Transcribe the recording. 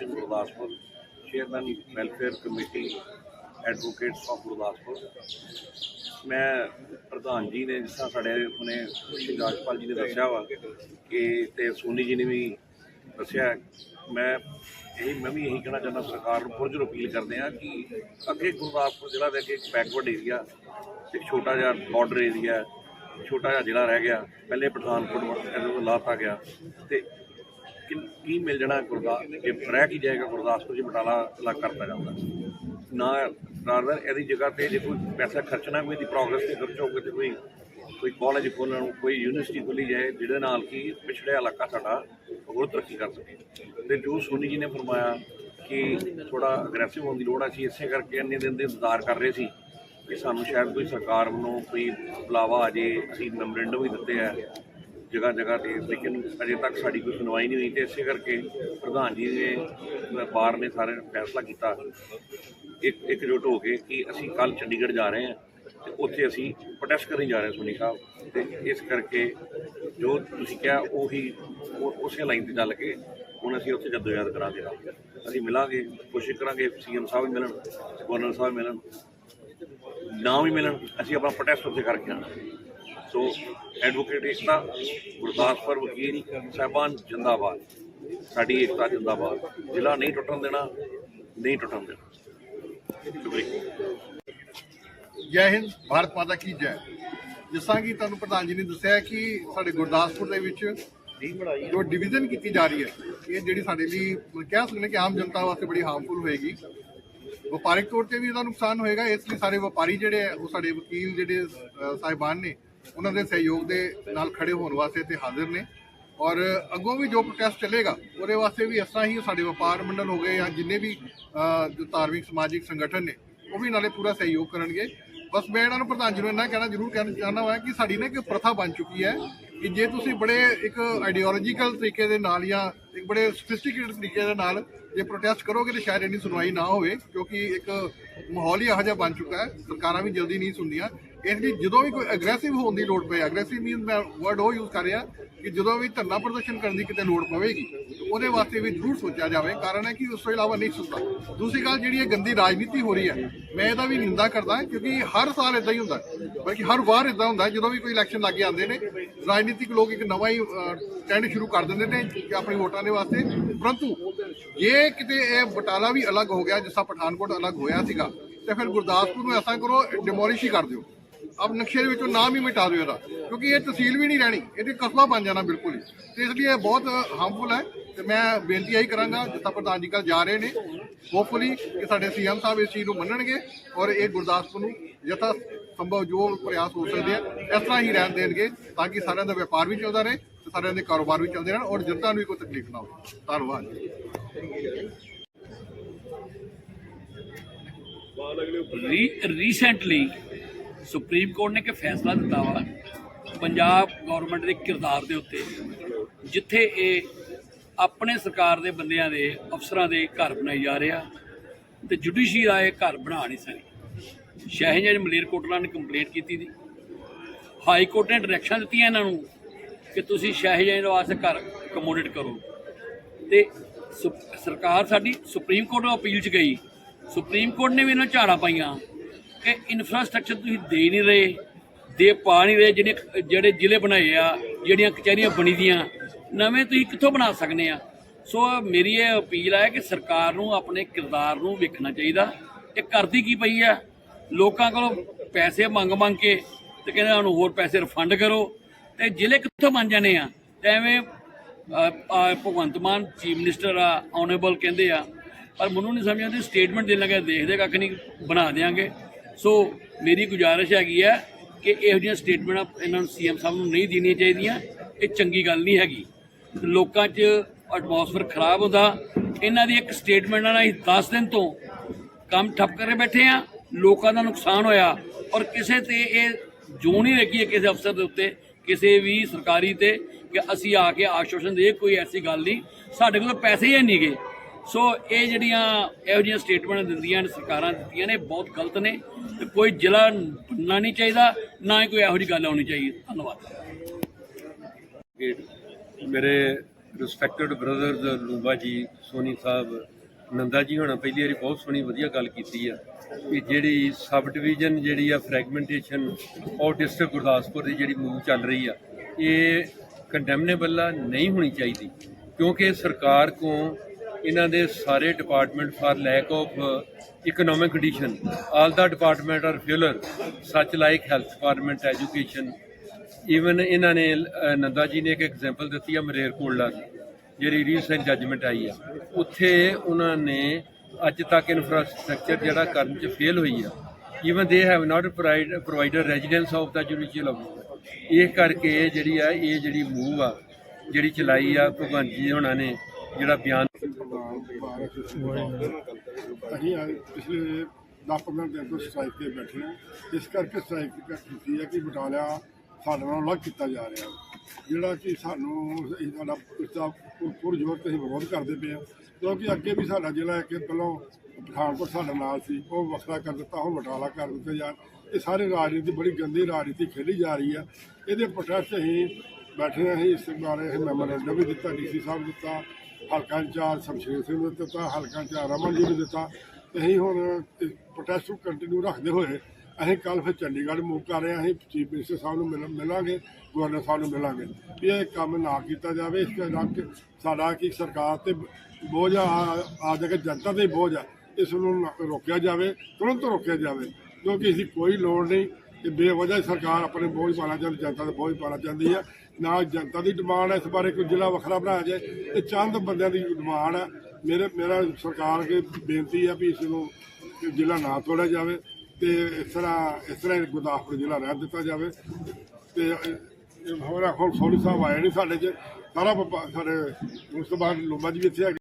Association Gurdaspur chairman welfare committee advocates of Gurdaspur ਮੈਂ ਪ੍ਰਧਾਨ ਜੀ ਨੇ ਜਿਸ ਤਰ੍ਹਾਂ ਸਾਡੇ ਹੁਣੇ ਸ਼੍ਰੀ ਰਾਜਪਾਲ ਜੀ ਨੇ ਦੱਸਿਆ ਵਾ ਕਿ ਤੇ ਸੋਨੀ ਜੀ ਨੇ ਵੀ ਦੱਸਿਆ, ਮੈਂ ਇਹ, ਮੈਂ ਵੀ ਇਹੀ ਕਹਿਣਾ ਚਾਹੁੰਦਾ ਸਰਕਾਰ ਨੂੰ ਪੁਰਜੋਰ ਅਪੀਲ ਕਰਦੇ ਆ ਕਿ ਅੱਗੇ ਗੁਰਦਾਸਪੁਰ ਜ਼ਿਲ੍ਹਾ ਦੇ ਅੱਗੇ ਇੱਕ ਬੈਕਵਰਡ ਏਰੀਆ ਇੱਕ ਛੋਟਾ ਜਿਹਾ ਬਾਰਡਰ ਏਰੀਆ ਛੋਟਾ ਜਿਹਾ ਜ਼ਿਲ੍ਹਾ ਰਹਿ ਗਿਆ। ਪਹਿਲੇ ਪਠਾਨਕੋਟ ਇਹਦੇ ਲਾਤਾ ਗਿਆ ਤੇ ਕਿ- ਕੀ ਮਿਲ ਜਾਣਾ ਗੁਰਦਾਸ ਜੇ ਰਹਿ ਕੀ ਜਾਏਗਾ ਗੁਰਦਾਸਪੁਰ ਜੀ, ਬਟਾਲਾ ਅਲੱਗ ਕਰਤਾ ਜਾਂਦਾ। ਨਾ ਰਾਦਰ ਇਹਦੀ ਜਗ੍ਹਾ ਤੇ ਜੇ ਕੋਈ ਪੈਸਾ ਖਰਚਣਾ ਕੋਈ ਦੀ ਪ੍ਰੋਗਰਸ ਤੇ ਖਰਚੋਗੇ ਤੇ ਕੋਈ ਕੋਈ ਕਾਲਜ ਖੋਲ੍ਹਣ ਕੋਈ ਯੂਨੀਵਰਸਿਟੀ ਖੋਲੀ ਜਾਏ, ਜਿਹਦੇ ਨਾਲ ਕਿ ਪਿਛੜਿਆ ਇਲਾਕਾ ਸਾਡਾ ਹੋਰ ਤਰੱਕੀ ਕਰ ਸਕੇ। ਤੇ ਜੋ ਸੋਨੀ ਜੀ ਨੇ ਫਰਮਾਇਆ ਕਿ ਥੋੜਾ ਅਗਰੈਸਿਵ ਹੋਣ ਦੀ ਲੋੜ ਆ ਸੀ ਇਸੇ ਕਰਕੇ ਇੰਨੇ ਦਿਨ ਦੇ ਇੰਤਜ਼ਾਰ ਕਰ ਰਹੇ ਸੀ ਕਿ ਸਾਨੂੰ ਸ਼ਾਇਦ ਕੋਈ ਸਰਕਾਰ ਵੱਲੋਂ ਕੋਈ ਬੁਲਾਵਾ ਆ ਜੇ, ਅਸੀਂ ਮੈਮੋਰੈਂਡਮ ਵੀ ਦਿੱਤੇ ਆ ਜਗ੍ਹਾ ਜਗ੍ਹਾ ਤੇ, ਲੇਕਿਨ ਅਜੇ ਤੱਕ ਸਾਡੀ ਕੋਈ ਸੁਣਵਾਈ ਨਹੀਂ ਹੋਈ ਤੇ ਇਸੇ ਕਰਕੇ ਪ੍ਰਧਾਨ ਜੀ ਨੇ ਬਾਰ ਨੇ ਸਾਰੇ ਫੈਸਲਾ ਕੀਤਾ। ਇੱਕ, ਇੱਕਜੁੱਟ ਹੋ ਕੇ ਕਿ ਅਸੀਂ ਕੱਲ ਚੰਡੀਗੜ੍ਹ ਜਾ ਰਹੇ ਹਾਂ ਤੇ ਉੱਥੇ ਅਸੀਂ ਪ੍ਰੋਟੈਸਟ ਕਰਨ ਜਾ ਰਹੇ ਹਾਂ, ਸੋਨੀ ਸਾਹਿਬ। ਤੇ ਇਸ ਕਰਕੇ ਜੋ ਤੁਸੀਂ ਕਿਹਾ, ਉਹੀ ਉਸੇ ਲਾਈਨ ਤੇ ਚੱਲ ਕੇ ਹੁਣ ਅਸੀਂ ਉੱਥੇ ਜਦੋਜਹਿਦ ਕਰਾਂਗੇ। ਅਸੀਂ ਮਿਲਾਂਗੇ, ਕੋਸ਼ਿਸ਼ ਕਰਾਂਗੇ ਸੀਐਮ ਸਾਹਿਬ ਮਿਲਣ, ਗਵਰਨਰ ਸਾਹਿਬ ਮਿਲਣ ਨਾ ਵੀ ਮਿਲਣ, ਅਸੀਂ ਆਪਣਾ ਪ੍ਰੋਟੈਸਟ ਉੱਥੇ ਕਰਕੇ ਆਣਾ ਸੋ ਐਡਵੋਕੇਟ ਏਕਤਾ ਗੁਰਦਾਸਪੁਰ ਵਕੀਲ ਸਾਹਿਬਾਨ ਜਿੰਦਾਬਾਦ। ਸਾਡੀ ਏਕਤਾ ਜਿੰਦਾਬਾਦ। ਜ਼ਿਲ੍ਹਾ ਨਹੀਂ ਟੁੱਟਣ ਦੇਣਾ, ਨਹੀਂ ਟੁੱਟਣ ਦੇਣਾ। ਸ਼ੁਕਰੀਆ। ਜੈ ਹਿੰਦ, ਭਾਰਤ ਮਾਤਾ ਕੀ ਜੈ। ਜਿਸ ਤਰ੍ਹਾਂ ਕਿ ਤੁਹਾਨੂੰ ਪ੍ਰਧਾਨ ਜੀ ਨੇ ਦੱਸਿਆ ਕਿ ਸਾਡੇ ਗੁਰਦਾਸਪੁਰ ਦੇ ਵਿੱਚ ਜੋ ਡਿਵੀਜ਼ਨ ਕੀਤੀ ਜਾ ਰਹੀ ਹੈ, ਇਹ ਜਿਹੜੀ ਸਾਡੇ ਲਈ ਕਹਿ ਸਕਦੇ ਹਾਂ ਕਿ ਆਮ ਜਨਤਾ ਵਾਸਤੇ ਬੜੀ ਹਾਰਮਫੁਲ ਹੋਏਗੀ। ਵਪਾਰਿਕ ਤੌਰ ਤੇ ਵੀ ਇਹਦਾ ਨੁਕਸਾਨ ਹੋਏਗਾ, ਇਸ ਲਈ ਸਾਰੇ ਵਪਾਰੀ ਜਿਹੜੇ ਆ, ਉਹ ਸਾਡੇ ਵਕੀਲ ਜਿਹੜੇ ਸਾਹਿਬਾਨ ਨੇ ਉਹਨਾਂ ਦੇ ਸਹਿਯੋਗ ਦੇ ਨਾਲ ਖੜੇ ਹੋਣ ਵਾਸਤੇ ਤੇ ਹਾਜ਼ਰ ਨੇ। ਔਰ ਅੱਗੋਂ ਵੀ ਜੋ ਪ੍ਰੋਟੈਸਟ ਚੱਲੇਗਾ, ਉਹਦੇ ਵਾਸਤੇ ਵੀ ਇਸ ਤਰ੍ਹਾਂ ਹੀ ਸਾਡੇ ਵਪਾਰ ਮੰਡਲ ਹੋ ਗਏ ਜਾਂ ਜਿੰਨੇ ਵੀ ਜੋ ਧਾਰਮਿਕ, ਸਮਾਜਿਕ ਸੰਗਠਨ ਨੇ, ਉਹ ਵੀ ਨਾਲੇ ਪੂਰਾ ਸਹਿਯੋਗ ਕਰਨਗੇ। ਬਸ ਮੈਂ ਇਹਨਾਂ ਨੂੰ ਪ੍ਰਧਾਨ ਜੀ ਨੂੰ ਇੰਨਾ ਕਹਿਣਾ ਜ਼ਰੂਰ ਕਹਿਣਾ ਚਾਹੁੰਦਾ ਹਾਂ ਕਿ ਸਾਡੀ ਨਾ ਇੱਕ ਪ੍ਰਥਾ ਬਣ ਚੁੱਕੀ ਹੈ ਕਿ ਜੇ ਤੁਸੀਂ ਬੜੇ ਇੱਕ ਆਈਡੀਓਲੋਜੀਕਲ ਤਰੀਕੇ ਦੇ ਨਾਲ ਜਾਂ ਇੱਕ ਬੜੇ ਸਫਿਸਟੀਕੇਟਡ ਤਰੀਕੇ ਦੇ ਨਾਲ ਜੇ ਪ੍ਰੋਟੈਸਟ ਕਰੋਗੇ ਤਾਂ ਸ਼ਾਇਦ ਇੰਨੀ ਸੁਣਵਾਈ ਨਾ ਹੋਵੇ, ਕਿਉਂਕਿ ਇੱਕ ਮਾਹੌਲ ਹੀ ਇਹੋ ਜਿਹਾ ਬਣ ਚੁੱਕਾ ਹੈ। ਸਰਕਾਰਾਂ ਵੀ ਜਲਦੀ ਨਹੀਂ ਸੁਣਦੀਆਂ। ਇਸ ਲਈ ਜਦੋਂ ਵੀ ਕੋਈ ਐਗਰੈਸਿਵ ਹੋਣ ਦੀ ਲੋੜ ਪਏ ਐਗਰੈਸਿਵ ਮੀਨ ਮੈਂ ਵਰਡ ਉਹ ਯੂਜ਼ ਕਰ ਰਿਹਾ ਕਿ ਜਦੋਂ ਵੀ ਧਰਨਾ ਪ੍ਰਦਰਸ਼ਨ ਕਰਨ ਦੀ ਕਿਤੇ ਲੋੜ ਪਵੇਗੀ, ਉਹਦੇ ਵਾਸਤੇ ਵੀ ਜ਼ਰੂਰ ਸੋਚਿਆ ਜਾਵੇ। ਕਾਰਨ ਹੈ ਕਿ ਉਸ ਤੋਂ ਇਲਾਵਾ ਨਹੀਂ ਸੁਣਦਾ। ਦੂਸਰੀ ਗੱਲ ਜਿਹੜੀ ਇਹ ਗੰਦੀ ਰਾਜਨੀਤੀ ਹੋ ਰਹੀ ਹੈ, ਮੈਂ ਇਹਦਾ ਵੀ ਨਿੰਦਾ ਕਰਦਾ ਕਿਉਂਕਿ ਹਰ ਸਾਲ ਇਦਾਂ ਹੀ ਹੁੰਦਾ ਹੈ। ਬਲਕਿ ਹਰ ਵਾਰ ਇਦਾਂ ਹੁੰਦਾ ਜਦੋਂ ਵੀ ਕੋਈ ਇਲੈਕਸ਼ਨ ਲੱਗੇ ਆਉਂਦੇ ਨੇ, ਰਾਜਨੀਤਿਕ ਲੋਕ ਇੱਕ ਨਵਾਂ ਹੀ ਟ੍ਰੈਂਡ ਸ਼ੁਰੂ ਕਰ ਦਿੰਦੇ ਨੇ ਕਿ ਆਪਣੀ ਵੋਟਾਂ ਦੇ ਵਾਸਤੇ। ਪਰੰਤੂ ਜੇ ਕਿਤੇ ਇਹ ਬਟਾਲਾ ਵੀ ਅਲੱਗ ਹੋ ਗਿਆ, ਜਿਸ ਤਰ੍ਹਾਂ ਪਠਾਨਕੋਟ ਅਲੱਗ ਹੋਇਆ ਸੀਗਾ, ਤੇ ਫਿਰ ਗੁਰਦਾਸਪੁਰ ਨੂੰ ਐਸਾ ਕਰੋ ਡਿਮੋਲਿਸ਼ ਹੀ ਕਰ ਦਿਓ। ਆਪ ਨਕਸ਼ੇ ਦੇ ਵਿੱਚੋਂ ਨਾਮ ਹੀ ਮਿਟਾ ਦਿਓ ਇਹਦਾ, ਕਿਉਂਕਿ ਇਹ ਤਹਿਸੀਲ ਵੀ ਨਹੀਂ ਰਹਿਣੀ, ਇਹਦੇ ਕਸਬਾ ਬਣ ਜਾਣਾ ਬਿਲਕੁਲ ਹੀ। ਤੇ ਇਸ ਲਈ ਇਹ ਬਹੁਤ ਹਾਰਮਫੁਲ ਹੈ ਤੇ ਮੈਂ ਬੇਨਤੀ ਇਹੀ ਕਰਾਂਗਾ, ਜਿੱਦਾਂ ਪ੍ਰਧਾਨ ਜੀ ਕੱਲ ਜਾ ਰਹੇ ਨੇ ਹੋਪਫੁਲੀ ਕਿ ਸਾਡੇ ਸੀਐਮ ਸਾਹਿਬ ਇਸ ਚੀਜ਼ ਨੂੰ ਮੰਨਣਗੇ ਔਰ ਇਹ ਗੁਰਦਾਸਪੁਰ ਨੂੰ ਯਥਾ ਸੰਭਵ ਜੋ ਪ੍ਰਯਾਸ ਹੋ ਸਕਦੇ ਆ, ਇਸ ਤਰ੍ਹਾਂ ਹੀ ਰਹਿਣ ਦੇਣਗੇ, ਤਾਂ ਕਿ ਸਾਰਿਆਂ ਦਾ ਵਪਾਰ ਵੀ ਚੱਲਦਾ ਰਹੇ ਤੇ ਸਾਰਿਆਂ ਦੇ ਕਾਰੋਬਾਰ ਵੀ ਚੱਲਦੇ ਰਹਿਣ ਔਰ ਜਨਤਾ ਨੂੰ ਵੀ ਕੋਈ ਤਕਲੀਫ ਨਾ ਹੋਵੇ। ਧੰਨਵਾਦ ਰੀ ਰੀਸੈਂਟਲੀ ਸੁਪਰੀਮ ਕੋਰਟ ਨੇ ਕਿ ਫੈਸਲਾ ਦਿੱਤਾ ਵਾ ਪੰਜਾਬ ਗਵਰਨਮੈਂਟ ਦੇ ਕਿਰਦਾਰ ਦੇ ਉੱਤੇ, ਜਿੱਥੇ ਇਹ ਆਪਣੇ ਸਰਕਾਰ ਦੇ ਬੰਦਿਆਂ ਦੇ ਅਫਸਰਾਂ ਦੇ ਘਰ ਬਣਾਈ ਜਾ ਰਿਹਾ ਤੇ ਜੁਡੀਸ਼ੀ ਦਾ ਇਹ ਘਰ ਬਣਾ ਨਹੀਂ ਸਕੀ ਸ਼ਹਿਜਾਜ ਮਲੇਰਕੋਟਲਾ ਨੇ ਕੰਪਲੇਂਟ ਕੀਤੀ ਦੀ। ਹਾਈ ਕੋਰਟ ਨੇ ਡਾਇਰੈਕਸ਼ਨ ਦਿੱਤੀਆਂ ਇਹਨਾਂ ਨੂੰ ਕਿ ਤੁਸੀਂ ਸ਼ਹਿਜਾਜ ਦੇ ਵਾਸਤੇ ਘਰ ਕਮੋਡੇਟ ਕਰੋ। ਤੇ ਸੁਪ- ਸਰਕਾਰ ਸਾਡੀ ਸੁਪਰੀਮ ਕੋਰਟ ਨੂੰ ਅਪੀਲ ਚ ਗਈ। ਸੁਪਰੀਮ ਕੋਰਟ ਨੇ ਵੀ ਇਹਨਾਂ ਨੂੰ ਝਾੜਾਂ ਪਾਈਆਂ। ਕਿ ਇਨਫਰਾਸਟ੍ਰਕਚਰ ਤੁਸੀਂ ਦੇ ਨਹੀਂ ਰਹੇ, ਦੇ ਪਾ ਨਹੀਂ ਰਹੇ, ਜਿਹੜੇ ਜਿਹੜੇ ਜ਼ਿਲ੍ਹੇ ਬਣਾਏ ਆ, ਜਿਹੜੀਆਂ ਕਚਹਿਰੀਆਂ ਬਣੀ ਦੀਆਂ, ਨਵੇਂ ਤੁਸੀਂ ਕਿੱਥੋਂ ਬਣਾ ਸਕਦੇ ਆ? ਸੋ ਮੇਰੀ ਇਹ ਅਪੀਲ ਹੈ ਕਿ ਸਰਕਾਰ ਨੂੰ ਆਪਣੇ ਕਿਰਦਾਰ ਨੂੰ ਵੇਖਣਾ ਚਾਹੀਦਾ। ਇਹ ਕਰਦੀ ਕੀ ਪਈ ਆ? ਲੋਕਾਂ ਕੋਲੋਂ ਪੈਸੇ ਮੰਗ ਮੰਗ ਕੇ ਤੇ ਕਹਿੰਦੇ ਸਾਨੂੰ ਹੋਰ ਪੈਸੇ ਰਿਫੰਡ ਕਰੋ। ਤੇ ਜ਼ਿਲ੍ਹੇ ਕਿੱਥੋਂ ਬਣ ਜਾਣੇ ਆ? ਤੇ ਐਵੇਂ ਭਗਵੰਤ ਮਾਨ ਚੀਫ ਮਿਨਿਸਟਰ ਆ ਆਨਰੇਬਲ ਕਹਿੰਦੇ ਆ, ਪਰ ਮੈਨੂੰ ਨਹੀਂ ਸਮਝ ਆਉਂਦੀ ਸਟੇਟਮੈਂਟ ਦੇਣ ਲੱਗੇ ਦੇਖਦੇ ਕੱਖ ਨਹੀਂ, ਬਣਾ ਦੇਾਂਗੇ ਸੋ ਮੇਰੀ ਗੁਜ਼ਾਰਿਸ਼ ਹੈਗੀ ਹੈ ਕਿ ਇਹੋ ਜਿਹੀਆਂ ਸਟੇਟਮੈਂਟਾਂ ਇਹਨਾਂ ਨੂੰ ਸੀਐਮ ਸਾਹਿਬ ਨੂੰ ਨਹੀਂ ਦੇਣੀਆਂ ਚਾਹੀਦੀਆਂ। ਇਹ ਚੰਗੀ ਗੱਲ ਨਹੀਂ ਹੈਗੀ। ਲੋਕਾਂ 'ਚ ਐਟਮੋਸਫੇਅਰ ਖਰਾਬ ਹੁੰਦਾ। ਇਹਨਾਂ ਦੀ ਇੱਕ ਸਟੇਟਮੈਂਟ ਨਾਲ ਅਸੀਂ 10 ਦਿਨ ਤੋਂ ਕੰਮ ਠੱਪ ਕਰਕੇ ਬੈਠੇ ਆ ਲੋਕਾਂ ਦਾ ਨੁਕਸਾਨ ਹੋਇਆ। ਔਰ ਕਿਸੇ ਤੇ ਇਹ ਜੋ ਨਹੀਂ ਲੱਗੀ ਹੈ ਕਿਸੇ ਅਫਸਰ ਦੇ ਉੱਤੇ, ਕਿਸੇ ਵੀ ਸਰਕਾਰੀ ਤੇ, ਕਿ ਅਸੀਂ ਆ ਕੇ ਆਸ਼ਵਾਸਨ ਦੇ ਕੋਈ ਐਸੀ ਗੱਲ ਨਹੀਂ। ਸਾਡੇ ਕੋਲ ਪੈਸੇ ਹੀ ਨਹੀਂ ਗਏ ਸੋ ਇਹ ਜਿਹੜੀਆਂ ਇਹੋ ਜਿਹੀਆਂ ਸਟੇਟਮੈਂਟ ਦਿੰਦੀਆਂ ਨੇ, ਸਰਕਾਰਾਂ ਦਿੱਤੀਆਂ ਨੇ, ਬਹੁਤ ਗਲਤ ਨੇ ਤੇ ਕੋਈ ਜ਼ਿਲ੍ਹਾ ਬਣਨਾ ਨਹੀਂ ਚਾਹੀਦਾ, ਨਾ ਹੀ ਕੋਈ ਇਹੋ ਜਿਹੀ ਗੱਲ ਆਉਣੀ ਚਾਹੀਦੀ। ਧੰਨਵਾਦ। ਮੇਰੇ ਰਿਸਪੈਕਟਡ ਬ੍ਰਦਰਸ ਲੂੰਬਾ ਜੀ, ਸੋਨੀ ਸਾਹਿਬ, ਨੰਦਾ ਜੀ ਹੋਣਾ ਪਹਿਲੀ ਵਾਰੀ ਬਹੁਤ ਸੋਹਣੀ, ਵਧੀਆ ਗੱਲ ਕੀਤੀ ਆ ਕਿ ਜਿਹੜੀ ਸਬ ਡਿਵੀਜ਼ਨ ਜਿਹੜੀ ਆ ਫਰੈਗਮੈਂਟੇਸ਼ਨ ਔਰ ਡਿਸਟ੍ਰਿਕਟ ਗੁਰਦਾਸਪੁਰ ਦੀ ਜਿਹੜੀ ਮੂਵ ਚੱਲ ਰਹੀ ਆ, ਇਹ ਕੰਡੈਮਨੇਬਲ ਆ, ਨਹੀਂ ਹੋਣੀ ਚਾਹੀਦੀ। ਕਿਉਂਕਿ ਸਰਕਾਰ ਕੋ ਇਹਨਾਂ ਦੇ ਸਾਰੇ department for lack of economic condition all the department are failure such like health department education even ਇਹਨਾਂ ਨੇ ਨੰਦਾ ਜੀ ਨੇ ਇੱਕ ਐਗਜ਼ਾਮਪਲ ਦਿੱਤੀ ਆ ਮਰੇਰਕੋਟਲਾ ਦੀ, ਜਿਹੜੀ ਰੀਸੈਂਟ ਜੱਜਮੈਂਟ ਆਈ ਆ। ਉੱਥੇ ਉਹਨਾਂ ਨੇ ਅੱਜ ਤੱਕ ਇਨਫਰਾਸਟ੍ਰਕਚਰ ਜਿਹੜਾ ਕਰਨ 'ਚ ਫੇਲ ਹੋਈ ਆ। Even they have not provided residence of the judicial officer ਇਹ ਕਰਕੇ ਜਿਹੜੀ ਆ, ਇਹ ਜਿਹੜੀ ਮੂਵ ਆ, ਜਿਹੜੀ ਚਲਾਈ ਆ ਭਗਵੰਤ ਜੀ ਹੋਣਾ ਨੇ ਜਿਹੜਾ ਬਿਆਨ ਅਸੀਂ ਅੱਜ ਪਿਛਲੇ 10-15 ਦਿਨ ਤੋਂ ਸਟ੍ਰਾਈਕ ਤੇ ਬੈਠੇ ਹਾਂ। ਇਸ ਕਰਕੇ ਸਟ੍ਰਾਈਕ ਕੀਤੀ ਹੈ ਕਿ ਬਟਾਲਿਆ ਸਾਡੇ ਨਾਲ ਅਲੱਗ ਕੀਤਾ ਜਾ ਰਿਹਾ। ਜਿਹੜਾ ਕਿ ਸਾਨੂੰ ਅਸੀਂ ਸਾਡਾ ਇਸਦਾ ਪੁਰਜੋਰ ਤੇ ਅਸੀਂ ਵਿਰੋਧ ਕਰਦੇ ਪਏ ਹਾਂ। ਕਿਉਂਕਿ ਅੱਗੇ ਵੀ ਸਾਡਾ ਜ਼ਿਲ੍ਹਾ ਹੈ ਕਿ ਪਹਿਲਾਂ ਪਠਾਨਕੋਟ ਸਾਡੇ ਨਾਲ ਸੀ। ਉਹ ਵੱਖਰਾ ਕਰ ਦਿੱਤਾ ਹੁਣ ਬਟਾਲਾ ਕਰ ਦਿੱਤਾ ਯਾਰ ਇਹ ਸਾਰੇ ਰਾਜਨੀਤੀ, ਬੜੀ ਗੰਦੀ ਰਾਜਨੀਤੀ ਖੇਡੀ ਜਾ ਰਹੀ ਹੈ। ਇਹਦੇ ਪ੍ਰੋਟੈਸਟ ਅਸੀਂ ਬੈਠੇ ਹਾਂ, ਅਸੀਂ ਇਸ ਬਾਰੇ ਅਸੀਂ ਮੈਮੋਰੈਂਡਮ ਵੀ ਦਿੱਤਾ ਡੀਸੀ ਸਾਹਿਬ ਦਿੱਤਾ। ਹਲਕਾ ਇੰਚਾਰਜ ਸ਼ਮਸ਼ੇਰ ਸਿੰਘ ਨੂੰ ਦਿੱਤਾ ਹਲਕਾ ਇੰਚਾਰਜ ਰਮਨ ਜੀ ਨੂੰ ਦਿੱਤਾ। ਤੇ ਅਸੀਂ ਹੁਣ ਪ੍ਰੋਟੈਸਟ ਨੂੰ ਕੰਟੀਨਿਊ ਰੱਖਦੇ ਹੋਏ ਅਸੀਂ ਕੱਲ ਫਿਰ ਚੰਡੀਗੜ੍ਹ ਮੂਵ ਕਰ ਰਹੇ ਹਾਂ। ਅਸੀਂ ਚੀਫ ਮਿਨਿਸਟਰ ਸਾਹਿਬ ਨੂੰ ਮਿਲ- ਮਿਲਾਂਗੇ ਗਵਰਨਰ ਸਾਹਿਬ ਨੂੰ ਮਿਲਾਂਗੇ। ਵੀ ਇਹ ਕੰਮ ਨਾ ਕੀਤਾ ਜਾਵੇ, ਇਸ ਕਰਕੇ ਸਾਡਾ ਕੀ ਸਰਕਾਰ ਤੇ ਬੋਝ ਆ ਆ ਜਾ ਕੇ ਜਨਤਾ ਤੇ ਬੋਝ ਆ। ਇਸ ਨੂੰ ਰੋਕਿਆ ਜਾਵੇ, ਤੁਰੰਤ ਰੋਕਿਆ ਜਾਵੇ। ਕਿਉਂਕਿ ਇਸ ਦੀ ਕੋਈ ਲੋੜ ਨਹੀਂ। ਕਿ ਬੇਵਜ੍ਹਾ ਸਰਕਾਰ ਆਪਣੇ ਬੋਝ ਪਾਣਾ ਚਾਹੁੰਦੀ, ਜਨਤਾ ਤੇ ਬੋਝ ਪਾਣਾ ਚਾਹੁੰਦੀ ਹੈ ਨਾ ਜਨਤਾ ਦੀ ਡਿਮਾਂਡ ਹੈ ਇਸ ਬਾਰੇ ਕੋਈ ਜ਼ਿਲ੍ਹਾ ਵੱਖਰਾ ਬਣਾਇਆ ਜਾਏ ਇਹ ਚੰਦ ਬੰਦਿਆਂ ਦੀ ਡਿਮਾਂਡ ਹੈ ਮੇਰੇ, ਮੇਰਾ ਸਰਕਾਰ ਅੱਗੇ ਬੇਨਤੀ ਹੈ ਵੀ ਇਸ ਨੂੰ ਜ਼ਿਲ੍ਹਾ ਨਾ ਤੋੜਿਆ ਜਾਵੇ ਤੇ ਇਸ ਤਰ੍ਹਾਂ ਇਸ ਤਰ੍ਹਾਂ ਗੁਰਦਾਸਪੁਰ ਜ਼ਿਲ੍ਹਾ ਰਹਿ ਦਿੱਤਾ ਜਾਵੇ। ਤੇ, ਇਹ ਹੋਰ ਹੁਣ ਸਾਹਿਬ ਆਏ ਨਹੀਂ ਸਾਡੇ ਚ। ਸਾਰਾ ਵਪਾ- ਸਾਡੇ ਉਸ ਤੋਂ ਬਾਅਦ ਲੋਬਾ ਜੀ ਵੀ ਇੱਥੇ ਹੈਗੇ